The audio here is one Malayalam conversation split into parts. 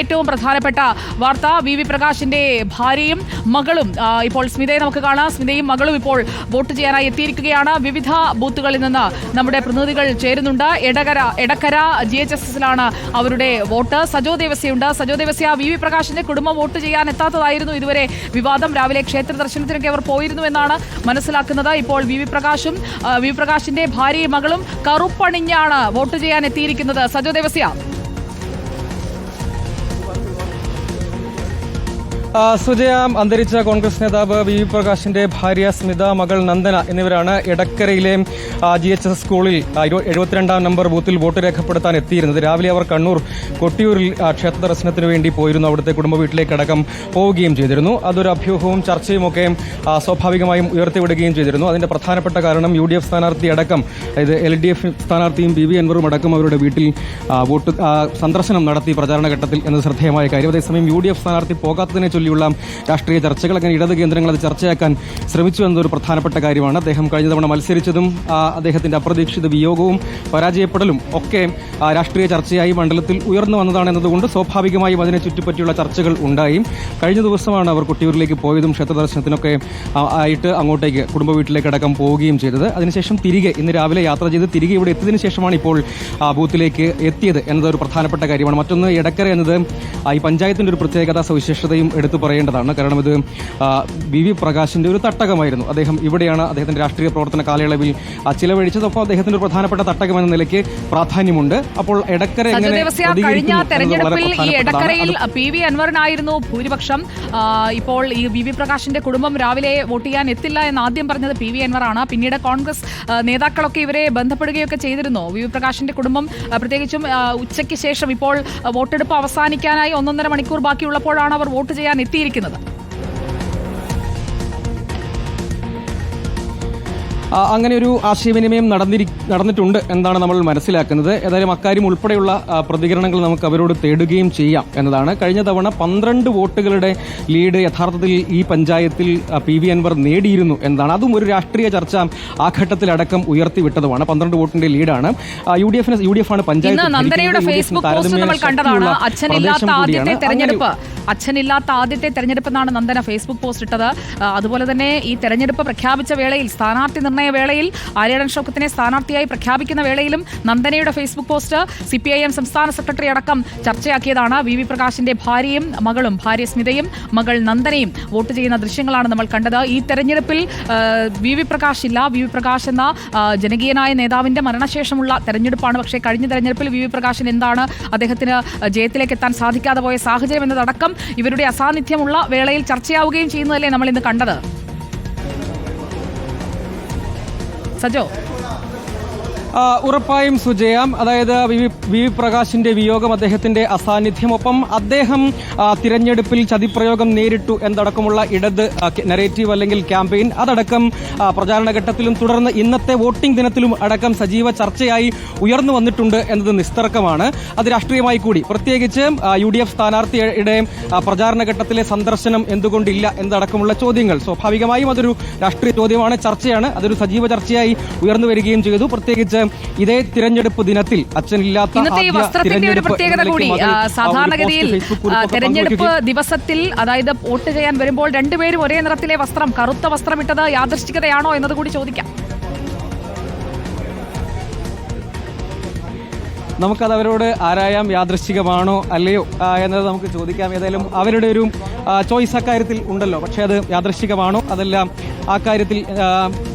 ഏറ്റവും പ്രധാനപ്പെട്ട വാർത്ത. വി വി പ്രകാശിന്റെ ഭാര്യയും മകളും ഇപ്പോൾ സ്മിതയെ നമുക്ക് കാണാം. സ്മിതയും മകളും ഇപ്പോൾ വോട്ട് ചെയ്യാനായി എത്തിയിരിക്കുകയാണ്. വിവിധ ബൂത്തുകളിൽ നിന്ന് നമ്മുടെ പ്രതിനിധികൾ ചേരുന്നുണ്ട്. Edakkara Edakkara G H S എസിലാണ് അവരുടെ വോട്ട്. സജോ ദേവസ്യയുണ്ട്. സജോ ദേവസ്യ വി വി പ്രകാശിന്റെ കുടുംബം വോട്ട് ചെയ്യാൻ എത്താത്തതായിരുന്നു ഇതുവരെ വിവാദം. രാവിലെ ക്ഷേത്ര ദർശനത്തിനൊക്കെ അവർ പോയിരുന്നു എന്നാണ് മനസ്സിലാക്കുന്നത്. ഇപ്പോൾ വി വി പ്രകാശും വി പ്രകാശിന്റെ ഭാര്യയും മകളും കറുപ്പണിഞ്ഞാണ് വോട്ട് ചെയ്യാൻ എത്തിയിരിക്കുന്നത്. സജോ ദേവസ്യ. സുജയ അന്തരിച്ച കോൺഗ്രസ് നേതാവ് വി വി പ്രകാശിന്റെ ഭാര്യ സ്മിത മകൾ നന്ദന എന്നിവരാണ് എടക്കരയിലെ ജി എച്ച് എസ് സ്കൂളിൽ എഴുപത്തിരണ്ടാം നമ്പർ ബൂത്തിൽ വോട്ട് രേഖപ്പെടുത്താൻ എത്തിയിരുന്നത്. രാവിലെ അവർ കണ്ണൂർ കൊട്ടിയൂരിൽ ക്ഷേത്ര ദർശനത്തിന് വേണ്ടി പോയിരുന്നു. അവിടുത്തെ കുടുംബ വീട്ടിലേക്കടക്കം പോവുകയും ചെയ്തിരുന്നു. അതൊരു അഭ്യൂഹവും ചർച്ചയുമൊക്കെ സ്വാഭാവികമായും ഉയർത്തിവിടുകയും ചെയ്തിരുന്നു. അതിന്റെ പ്രധാനപ്പെട്ട കാരണം യു ഡി എഫ് സ്ഥാനാർത്ഥി അടക്കം അതായത് എൽ ഡി എഫ് സ്ഥാനാർത്ഥിയും ബി വി അൻവറും അടക്കം അവരുടെ വീട്ടിൽ വോട്ട് സന്ദർശനം നടത്തി പ്രചാരണ ഘട്ടത്തിൽ എന്നത് ശ്രദ്ധേയമായ കാര്യം. അതേസമയം യു ഡി എഫ് സ്ഥാനാർത്ഥി പോകാത്തതിനെ ചൊല്ലിയുള്ള രാഷ്ട്രീയ ചർച്ചകൾ അങ്ങനെ ഇടത് കേന്ദ്രങ്ങൾ അത് ചർച്ചയാക്കാൻ ശ്രമിച്ചു എന്നതൊരു പ്രധാനപ്പെട്ട കാര്യമാണ്. അദ്ദേഹം കഴിഞ്ഞ തവണ മത്സരിച്ചതും അദ്ദേഹത്തിന്റെ അപ്രതീക്ഷിത വിയോഗവും പരാജയപ്പെടലും ഒക്കെ രാഷ്ട്രീയ ചർച്ചയായി മണ്ഡലത്തിൽ ഉയർന്നു വന്നതാണ് എന്നതുകൊണ്ട് സ്വാഭാവികമായും അതിനെ ചുറ്റിപ്പറ്റിയുള്ള ചർച്ചകൾ ഉണ്ടായി. കഴിഞ്ഞ ദിവസമാണ് അവർ കുട്ടിയൂരിലേക്ക് പോയതും ക്ഷേത്രദർശനത്തിനൊക്കെ ആയിട്ട് അങ്ങോട്ടേക്ക് കുടുംബ വീട്ടിലേക്ക് അടക്കം പോവുകയും ചെയ്തത്. അതിനുശേഷം തിരികെ ഇന്ന് രാവിലെ യാത്ര ചെയ്ത് തിരികെ ഇവിടെ എത്തിയതിനു ശേഷമാണ് ഇപ്പോൾ ബൂത്തിലേക്ക് എത്തിയത് എന്നതൊരു പ്രധാനപ്പെട്ട കാര്യമാണ്. മറ്റൊന്ന് എടക്കര എന്നത് ഈ പഞ്ചായത്തിന്റെ ഒരു പ്രത്യേകത സവിശേഷതയും എടുത്തു പറയേണ്ടതാണ്. കാരണം ഇത് വി വി പ്രകാശിന്റെ ഒരു തട്ടകമായിരുന്നു. അദ്ദേഹം ഇവിടെയാണ് അദ്ദേഹത്തിന്റെ രാഷ്ട്രീയ പ്രവർത്തന കാലയളവിൽ ചിലവഴിച്ചതൊപ്പം അദ്ദേഹത്തിന്റെ ഒരു പ്രധാനപ്പെട്ട തട്ടകം എന്ന നിലയ്ക്ക് പ്രാധാന്യമുണ്ട്. അപ്പോൾ എടക്കര കഴിഞ്ഞ തെരഞ്ഞെടുപ്പിൽ ഈ. എടക്കരയിൽ പി വി അൻവറിനായിരുന്നു ഭൂരിപക്ഷം. ഇപ്പോൾ ഈ വി വി പ്രകാശിന്റെ കുടുംബം രാവിലെ വോട്ട് ചെയ്യാൻ എത്തില്ല എന്ന് ആദ്യം പറഞ്ഞത് പി വി അൻവറാണ് പിന്നീട് കോൺഗ്രസ് നേതാക്കളൊക്കെ ഇവരെ ബന്ധപ്പെടുകയൊക്കെ ചെയ്തിരുന്നു. വി വി പ്രകാശിന്റെ കുടുംബം പ്രത്യേകിച്ചും ഉച്ചയ്ക്ക് ശേഷം ഇപ്പോൾ വോട്ടെടുപ്പ് അവസാനിക്കാനായി ഒന്നൊന്നര മണിക്കൂർ ബാക്കിയുള്ളപ്പോഴാണ് അവർ വോട്ട് ചെയ്യാൻ എത്തിയിരിക്കുന്നത്. അങ്ങനെ ഒരു ആശയവിനിമയം നടന്നിരി നടന്നിട്ടുണ്ട് എന്നാണ് നമ്മൾ മനസ്സിലാക്കുന്നത്. ഏതായാലും അക്കാര്യം ഉൾപ്പെടെയുള്ള പ്രതികരണങ്ങൾ നമുക്ക് അവരോട് തേടുകയും ചെയ്യാം എന്നതാണ്. കഴിഞ്ഞ തവണ പന്ത്രണ്ട് വോട്ടുകളുടെ ലീഡ് യഥാർത്ഥത്തിൽ ഈ പഞ്ചായത്തിൽ പി വി അൻവർ നേടിയിരുന്നു എന്നതാണ്. അതും ഒരു രാഷ്ട്രീയ ചർച്ച ആ ഘട്ടത്തിലടക്കം ഉയർത്തിവിട്ടതുമാണ്. പന്ത്രണ്ട് വോട്ടിന്റെ ലീഡാണ്. യു ഡി എഫിന് യു ഡി എഫ് ആണ് പഞ്ചായത്ത് അച്ഛനില്ലാത്ത ആദ്യത്തെ കൂടിയാണ്. തെരഞ്ഞെടുപ്പ് അച്ഛനില്ലാത്ത ആദ്യത്തെ തെരഞ്ഞെടുപ്പ് എന്നാണ് നന്ദന ഫേസ്ബുക്ക് പോസ്റ്റ് ഇട്ടത്. അതുപോലെ തന്നെ ഈ തെരഞ്ഞെടുപ്പ് പ്രഖ്യാപിച്ച വേളയിൽ സ്ഥാനാർത്ഥി നിർണയ വേളയിൽ ആര്യടൻ ഷൗക്കത്തിനെ സ്ഥാനാർത്ഥിയായി പ്രഖ്യാപിക്കുന്ന വേളയിലും നന്ദനയുടെ Facebook post C P I M സംസ്ഥാന സെക്രട്ടറി അടക്കം ചർച്ചയാക്കിയതാണ്. വി വി പ്രകാശിന്റെ ഭാര്യയും മകളും ഭാര്യ സ്മിതയും മകൾ നന്ദനയും വോട്ട് ചെയ്യുന്ന ദൃശ്യങ്ങളാണ് നമ്മൾ കണ്ടത്. ഈ തെരഞ്ഞെടുപ്പിൽ വി വി പ്രകാശ് ഇല്ല. വി വി പ്രകാശ് എന്ന ജനകീയനായ നേതാവിന്റെ മരണശേഷമുള്ള തെരഞ്ഞെടുപ്പാണ്. പക്ഷേ കഴിഞ്ഞ തെരഞ്ഞെടുപ്പിൽ വി വി പ്രകാശിന് എന്താണ് അദ്ദേഹത്തിന് ജയത്തിലേക്ക് എത്താൻ സാധിക്കാതെ പോയ സാഹചര്യം എന്നതടക്കം ഇവരുടെ അസാന്നിധ്യമുള്ള വേളയിൽ ചർച്ചയാവുകയും ചെയ്യുന്നതല്ലേ നമ്മൾ ഇന്ന് കണ്ടത്? സജോ? ഉറപ്പായും സുജയാം. അതായത് വി വി- പ്രകാശിന്റെ വിയോഗം അദ്ദേഹത്തിന്റെ അസാന്നിധ്യം ഒപ്പം അദ്ദേഹം തിരഞ്ഞെടുപ്പിൽ ചതിപ്രയോഗം നേരിട്ടു എന്നടക്കമുള്ള ഇടത് നെറേറ്റീവ് അല്ലെങ്കിൽ ക്യാമ്പയിൻ അതടക്കം പ്രചാരണ ഘട്ടത്തിലും തുടർന്ന് ഇന്നത്തെ വോട്ടിംഗ് ദിനത്തിലും അടക്കം സജീവ ചർച്ചയായി ഉയർന്നു വന്നിട്ടുണ്ട് എന്നത് നിസ്തർക്കമാണ്. അത് രാഷ്ട്രീയമായി കൂടി. പ്രത്യേകിച്ച് യു ഡി എഫ് സ്ഥാനാർത്ഥിയുടെ പ്രചാരണ ഘട്ടത്തിലെ സന്ദർശനം എന്തുകൊണ്ടില്ല എന്നതടക്കമുള്ള ചോദ്യങ്ങൾ സ്വാഭാവികമായും അതൊരു രാഷ്ട്രീയ ചോദ്യമാണ് ചർച്ചയാണ്. അതൊരു സജീവ ചർച്ചയായി ഉയർന്നു വരികയും ചെയ്തു. പ്രത്യേകിച്ച് ഇതേ തിരഞ്ഞെടുപ്പ് ദിനത്തിൽ അച്ഛനില്ലാത്ത ഇന്നത്തെ ഈ വസ്ത്രത്തിന്റെ ഒരു പ്രത്യേകത കൂടി സാധാരണഗതിയിൽ തെരഞ്ഞെടുപ്പ് ദിവസത്തിൽ അതായത് വോട്ട് ചെയ്യാൻ വരുമ്പോൾ രണ്ടുപേരും ഒരേ നിറത്തിലെ വസ്ത്രം കറുത്ത വസ്ത്രം ഇട്ടത് യാദൃശ്ചികതയാണോ എന്നത് കൂടി ചോദിക്കാം. നമുക്കത് അവരോട് ആരായാം യാദൃശ്ചികമാണോ അല്ലയോ എന്നത് നമുക്ക് ചോദിക്കാം. ഏതായാലും അവരുടെ ഒരു ചോയ്സ് അക്കാര്യത്തിൽ ഉണ്ടല്ലോ. പക്ഷേ അത് യാദൃശ്ചികമാണോ അതെല്ലാം ആ കാര്യത്തിൽ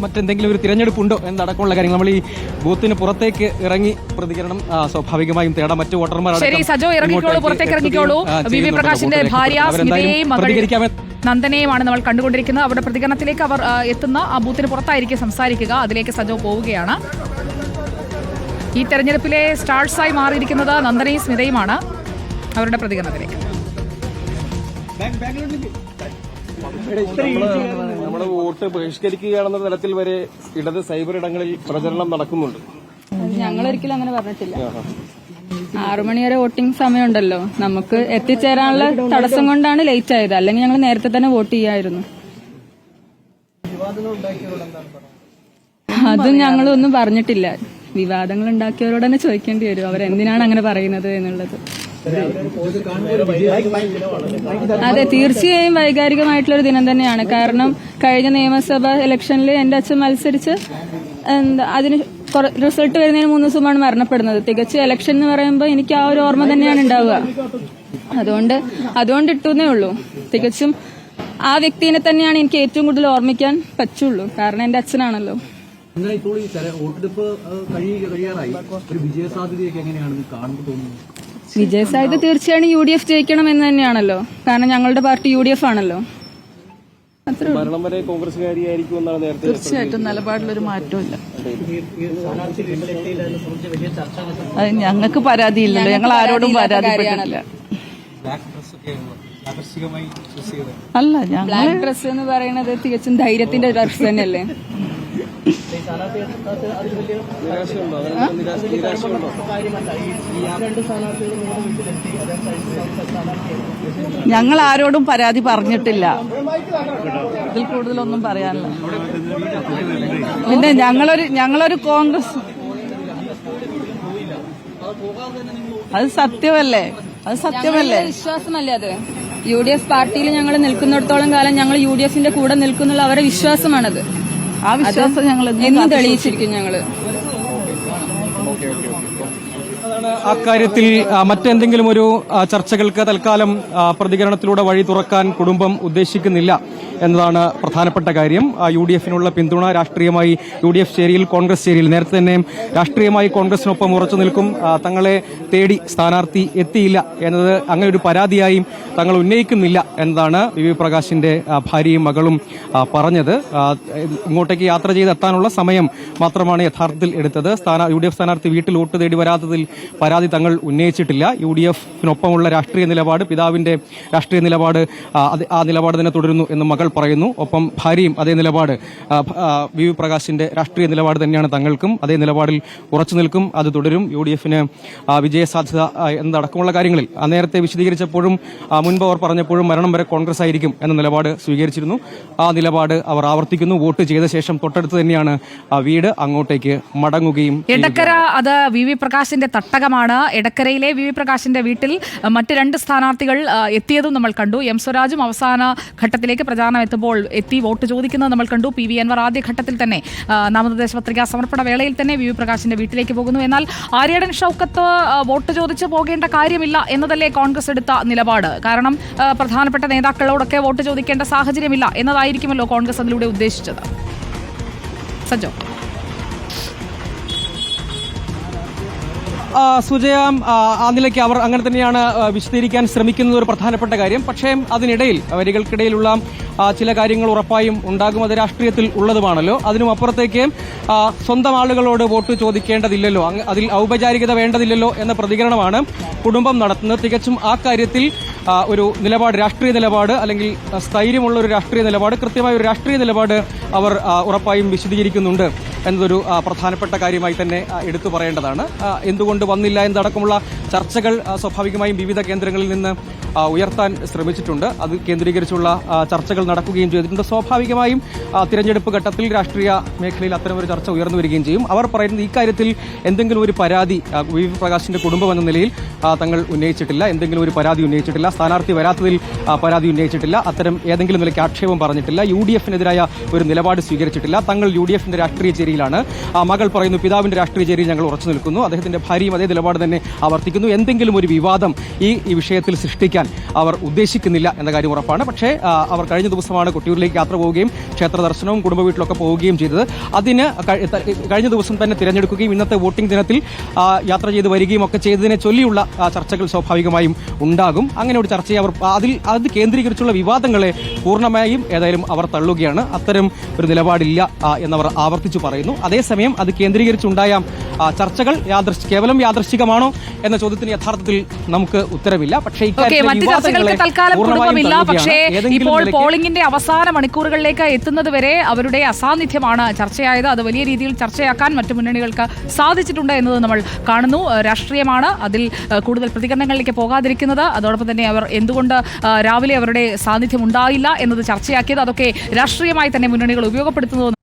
മറ്റെന്തെങ്കിലും ഒരു തിരഞ്ഞെടുപ്പുണ്ടോ എന്നടക്കമുള്ള കാര്യങ്ങൾ നമ്മൾ ഈ ബൂത്തിന് പുറത്തേക്ക് ഇറങ്ങി പ്രതികരണം സ്വാഭാവികമായും തേടാം മറ്റു വോട്ടർമാർ ശരി സജോ ഇറങ്ങിക്കോളൂ ഇങ്ങോട്ടേക്ക് പുറത്തേക്ക് ഇറങ്ങിക്കോളൂ. എത്തുകയും, വി വി പ്രകാശിന്റെ ഭാര്യ നന്ദനെയുമാണ് നമ്മൾ കണ്ടുകൊണ്ടിരിക്കുന്നത്. അവരുടെ പ്രതികരണത്തിലേക്ക് അവർ എത്തുന്ന ആ ബൂത്തിന് പുറത്തായിരിക്കും സംസാരിക്കുക. അതിലേക്ക് സജോ പോവുകയാണ്. ഈ തെരഞ്ഞെടുപ്പിലെ സ്റ്റാർസായി മാറിയിരിക്കുന്നത് നന്ദനയും സ്മിതയുമാണ്. അവരുടെ പ്രതികരണത്തിലേക്ക്. നമ്മുടെ വോട്ട് ബഹിഷ്കരിക്കുകയാണെന്ന തലത്തിൽ വരെ ഇടത് സൈബർ ഇടങ്ങളിൽ പ്രചരണം നടക്കുന്നുണ്ട്. ഞങ്ങൾ ഒരിക്കലും അങ്ങനെ പറഞ്ഞിട്ടില്ല. ആറുമണി വരെ വോട്ടിംഗ് സമയമുണ്ടല്ലോ. നമുക്ക് എത്തിച്ചേരാനുള്ള തടസ്സം കൊണ്ടാണ് ലേറ്റ് ആയത്. അല്ലെങ്കിൽ ഞങ്ങൾ നേരത്തെ തന്നെ വോട്ട് ചെയ്യായിരുന്നു. അത് ഞങ്ങളൊന്നും പറഞ്ഞിട്ടില്ല. വിവാദങ്ങൾ ഉണ്ടാക്കിയവരോട് തന്നെ ചോദിക്കേണ്ടി വരും. അവരെന്തിനാണ് അങ്ങനെ പറയുന്നത് എന്നുള്ളത്. അതെ തീർച്ചയായും വൈകാരികമായിട്ടുള്ള ഒരു ദിനം തന്നെയാണ്. കാരണം കഴിഞ്ഞ നിയമസഭാ ഇലക്ഷനിൽ എന്റെ അച്ഛൻ മത്സരിച്ച് എന്താ അതിന് റിസൾട്ട് വരുന്നതിന് മൂന്ന് ദിവസമാണ് മരണപ്പെടുന്നത്. തികച്ച ഇലക്ഷൻ എന്ന് പറയുമ്പോൾ എനിക്ക് ആ ഒരു ഓർമ്മ തന്നെയാണ് ഉണ്ടാവുക. അതുകൊണ്ട് അതുകൊണ്ട് ഇട്ടുന്നേ ഉള്ളൂ. തികച്ചും ആ വ്യക്തിനെ തന്നെയാണ് എനിക്ക് ഏറ്റവും കൂടുതൽ ഓർമ്മിക്കാൻ പറ്റുള്ളൂ. കാരണം എന്റെ അച്ഛനാണല്ലോ. നിങ്ങൾ ഇപ്പോൾ ഈ തെര- വോട്ടെടുപ്പ് കഴിയ കഴിയാറായി. ഒരു വിജയ സാധ്യതയൊക്കെ എങ്ങനെയാണ് കാണുമ്പോൾ തോന്നുന്നത് വിജയസാധ്യത തീർച്ചയായും യു ഡി എഫ് ജയിക്കണം എന്ന് തന്നെയാണല്ലോ. കാരണം ഞങ്ങളുടെ പാർട്ടി യു ഡി എഫ് ആണല്ലോ. അത്രേ ഉള്ളൂ. മരണം വരെ കോൺഗ്രസ്സുകാരിയായിരിക്കും എന്നാണ് നേരത്തെ തീർച്ചയായിട്ടും നിലപാടിലൊരു മാറ്റമില്ല അത്. ഞങ്ങൾക്ക് പരാതിയില്ലല്ലോ. ഞങ്ങൾ ആരോടും പരാതിപ്പെട്ടിട്ടില്ല. അല്ല ഞങ്ങൾ ബ്ലാക്ക് ഡ്രസ് എന്ന് പറയുന്നത് തികച്ചും ധൈര്യത്തിന്റെ ഡ്രസ് തന്നെയല്ലേ? ഞങ്ങൾ ആരോടും പരാതി പറഞ്ഞിട്ടില്ല. ഇതിൽ കൂടുതലൊന്നും പറയാനില്ല. പിന്നെ ഞങ്ങളൊരു ഞങ്ങളൊരു കോൺഗ്രസ് അത് സത്യമല്ലേ? അത് സത്യമല്ലേ? വിശ്വാസമല്ലേ അത്? യു ഡി എഫ് പാർട്ടിയിൽ ഞങ്ങൾ നിൽക്കുന്നിടത്തോളം കാലം ഞങ്ങൾ യു ഡി എഫിന്റെ കൂടെ നിൽക്കുന്നുള്ള അവരുടെ വിശ്വാസമാണത്. ആ വിശ്വാസം ഞങ്ങൾ എന്നും തെളിയിച്ചിരിക്കും ഞങ്ങൾ. അതാണ് അക്കാര്യത്തിൽ മറ്റെന്തെങ്കിലും ഒരു ചർച്ചകൾക്ക് തൽക്കാലം പ്രതികരണത്തിലൂടെ വഴി തുറക്കാൻ കുടുംബം ഉദ്ദേശിക്കുന്നില്ല എന്നതാണ് പ്രധാനപ്പെട്ട കാര്യം. യു ഡി എഫിനുള്ള പിന്തുണ രാഷ്ട്രീയമായി യു ഡി എഫ് ചേരിയിൽ കോൺഗ്രസ് ചേരിയിൽ. നേരത്തെ തന്നെ രാഷ്ട്രീയമായി കോൺഗ്രസിനൊപ്പം ഉറച്ചു നിൽക്കും തങ്ങളെ തേടി സ്ഥാനാർത്ഥി എത്തിയില്ല എന്നത് അങ്ങനെ ഒരു പരാതിയായും തങ്ങൾ ഉന്നയിക്കുന്നില്ല എന്നതാണ് വി വി പ്രകാശിന്റെ ഭാര്യയും മകളും പറഞ്ഞത്. ഇങ്ങോട്ടേക്ക് യാത്ര ചെയ്ത് എത്താനുള്ള സമയം മാത്രമാണ് യഥാർത്ഥത്തിൽ എടുത്തത്. സ്ഥാന യു ഡി എഫ് സ്ഥാനാർത്ഥി വീട്ടിൽ വോട്ട് തേടി വരാത്തതിൽ പരാതി തങ്ങൾ ഉന്നയിച്ചിട്ടില്ല. യു ഡി എഫിനൊപ്പമുള്ള രാഷ്ട്രീയ നിലപാട് പിതാവിന്റെ രാഷ്ട്രീയ നിലപാട് ആ, നിലപാട് തന്നെ തുടരുന്നു എന്ന് മകൾ പറയുന്നു. ഒപ്പം ഭാര്യയും അതേ നിലപാട് വി വി പ്രകാശിന്റെ രാഷ്ട്രീയ നിലപാട് തന്നെയാണ് തങ്ങൾക്കും. അതേ നിലപാടിൽ ഉറച്ചു നിൽക്കും അത് തുടരും. യു ഡി എഫിന് വിജയസാധ്യത ആ, എന്നതടക്കമുള്ള കാര്യങ്ങളിൽ നേരത്തെ വിശദീകരിച്ചപ്പോഴും മുൻപ് അവർ പറഞ്ഞപ്പോഴും മരണം വരെ കോൺഗ്രസ് ആയിരിക്കും എന്ന നിലപാട് സ്വീകരിച്ചിരുന്നു. ആ നിലപാട് അവർ ആവർത്തിക്കുന്നു. വോട്ട് ചെയ്ത ശേഷം തൊട്ടടുത്ത് തന്നെയാണ് വീട് അങ്ങോട്ടേക്ക് മടങ്ങുകയും എടക്കര അത് വി വി പ്രകാശിന്റെ തട്ടകമാണ് എടക്കരയിലെ വി വി പ്രകാശിന്റെ വീട്ടിൽ മറ്റ് രണ്ട് സ്ഥാനാർത്ഥികൾ എത്തിയതും നമ്മൾ കണ്ടു. എം സ്വരാജും അവസാന ഘട്ടത്തിലേക്ക് പ്രചാരണം എത്തുമ്പോൾ എത്തി വോട്ട് ചോദിക്കുന്നത് നമ്മൾ കണ്ടു. പി വി അൻവർ ആദ്യ ഘട്ടത്തിൽ തന്നെ നാമനിർദ്ദേശ പത്രികാ സമർപ്പണ വേളയിൽ തന്നെ വി വി പ്രകാശിന്റെ വീട്ടിലേക്ക് പോകുന്നു. എന്നാൽ ആര്യടൻ ഷൌക്കത്ത് വോട്ട് ചോദിച്ച് പോകേണ്ട കാര്യമില്ല എന്നതല്ലേ കോൺഗ്രസ് എടുത്ത നിലപാട്? കാരണം പ്രധാനപ്പെട്ട നേതാക്കളോടൊക്കെ വോട്ട് ചോദിക്കേണ്ട സാഹചര്യമില്ല എന്നതായിരിക്കുമല്ലോ കോൺഗ്രസ് അതിലൂടെ ഉദ്ദേശിച്ചത്. സജോ സുജയ ആ, നിലയ്ക്ക് അവർ അങ്ങനെ തന്നെയാണ് വിശദീകരിക്കാൻ ശ്രമിക്കുന്നത് ഒരു പ്രധാനപ്പെട്ട കാര്യം. പക്ഷേ അതിനിടയിൽ വരികൾക്കിടയിലുള്ള ചില കാര്യങ്ങൾ ഉറപ്പായും ഉണ്ടാകും. അത് രാഷ്ട്രീയത്തിൽ ഉള്ളതുമാണല്ലോ. അതിനും അപ്പുറത്തേക്ക് സ്വന്തം ആളുകളോട് വോട്ട് ചോദിക്കേണ്ടതില്ലല്ലോ. അതിൽ ഔപചാരികത വേണ്ടതില്ലല്ലോ എന്ന പ്രതികരണമാണ് കുടുംബം നടത്തുന്നത്. തികച്ചും ആ കാര്യത്തിൽ ഒരു നിലപാട് രാഷ്ട്രീയ നിലപാട് അല്ലെങ്കിൽ സ്ഥൈര്യമുള്ള ഒരു രാഷ്ട്രീയ നിലപാട് കൃത്യമായ ഒരു രാഷ്ട്രീയ നിലപാട് അവർ ഉറപ്പായും വിശദീകരിക്കുന്നുണ്ട്. എന്നതൊരു പ്രധാനപ്പെട്ട കാര്യമായി തന്നെ എടുത്തു പറയേണ്ടതാണ്. എന്തുകൊണ്ട് വന്നില്ല എന്നതടക്കമുള്ള ചർച്ചകൾ സ്വാഭാവികമായും വിവിധ കേന്ദ്രങ്ങളിൽ നിന്ന് ഉയർത്താൻ ശ്രമിച്ചിട്ടുണ്ട്. അത് കേന്ദ്രീകരിച്ചുള്ള ചർച്ചകൾ നടക്കുകയും ചെയ്തിട്ടുണ്ട്. സ്വാഭാവികമായും തിരഞ്ഞെടുപ്പ് ഘട്ടത്തിൽ രാഷ്ട്രീയ മേഖലയിൽ അത്തരമൊരു ചർച്ച ഉയർന്നു വരികയും ചെയ്യും. അവർ പറയുന്നത് ഇക്കാര്യത്തിൽ എന്തെങ്കിലും ഒരു പരാതി വി വി പ്രകാശിന്റെ കുടുംബം എന്ന നിലയിൽ തങ്ങൾ ഉന്നയിച്ചിട്ടില്ല. എന്തെങ്കിലും ഒരു പരാതി ഉന്നയിച്ചിട്ടില്ല. സ്ഥാനാർത്ഥി വരാത്തതിൽ പരാതി ഉന്നയിച്ചിട്ടില്ല. അത്തരം ഏതെങ്കിലും നിലയ്ക്ക് ആക്ഷേപം പറഞ്ഞിട്ടില്ല. യു ഡി എഫിനെതിരായ ഒരു നിലപാട് സ്വീകരിച്ചിട്ടില്ല. തങ്ങൾ യു ഡി എഫിന്റെ രാഷ്ട്രീയ ചേരിയിലാണ് മകൾ പറയുന്നു പിതാവിന്റെ രാഷ്ട്രീയ ചേരിയിൽ ഞങ്ങൾ ഉറച്ചു നിൽക്കുന്നു. അദ്ദേഹത്തിന്റെ ഭാര്യയും അതേ നിലപാട് തന്നെ ആവർത്തിക്കുന്നു. എന്തെങ്കിലും ഒരു വിവാദം ഈ വിഷയത്തിൽ സൃഷ്ടിക്കാൻ അവർ ഉദ്ദേശിക്കുന്നില്ല എന്ന കാര്യം ഉറപ്പാണ്. പക്ഷേ അവർ കഴിഞ്ഞ ദിവസമാണ് കൊട്ടിയൂരിലേക്ക് യാത്ര പോവുകയും ക്ഷേത്ര ദർശനവും കുടുംബ വീട്ടിലൊക്കെ പോവുകയും ചെയ്തത്. അതിന് കഴിഞ്ഞ ദിവസം തന്നെ തിരഞ്ഞെടുക്കുകയും ഇന്നത്തെ വോട്ടിംഗ് ദിനത്തിൽ യാത്ര ചെയ്ത് വരികയും ഒക്കെ ചെയ്തതിനെ ചൊല്ലിയുള്ള ചർച്ചകൾ സ്വാഭാവികമായും ഉണ്ടാകും. അങ്ങനെ ഒരു ചർച്ചയെ അവർ അതിൽ അത് കേന്ദ്രീകരിച്ചുള്ള വിവാദങ്ങളെ പൂർണമായും ഏതായാലും അവർ തള്ളുകയാണ്. അത്തരം ഒരു നിലപാടില്ല എന്നവർ ആവർത്തിച്ചു പറയുന്നു. അതേസമയം അത് കേന്ദ്രീകരിച്ചുണ്ടായ ചർച്ചകൾ കേവലം യാദൃശ്ചികമാണോ എന്ന ചോദ്യത്തിന് യഥാർത്ഥത്തിൽ നമുക്ക് ഉത്തരവില്ല. പക്ഷേ പക്ഷേ ഇപ്പോൾ പോളിംഗിന്റെ അവസാന മണിക്കൂറുകളിലേക്ക് എത്തുന്നത് വരെ അവരുടെ അസാന്നിധ്യമാണ് ചർച്ചയായത്. അത് വലിയ രീതിയിൽ ചർച്ചയാക്കാൻ മറ്റു മുന്നണികൾക്ക് സാധിച്ചിട്ടുണ്ട് എന്നത് നമ്മൾ കാണുന്നു. രാഷ്ട്രീയമാണ് അതിൽ കൂടുതൽ പ്രതികരണങ്ങളിലേക്ക് പോകാതിരിക്കുന്നത്. അതോടൊപ്പം തന്നെ അവർ എന്തുകൊണ്ട് രാവിലെ അവരുടെ സാന്നിധ്യം ഉണ്ടായില്ല എന്നത് ചർച്ചയാക്കിയത്. അതൊക്കെ രാഷ്ട്രീയമായി തന്നെ മുന്നണികൾ ഉപയോഗപ്പെടുത്തുന്നത്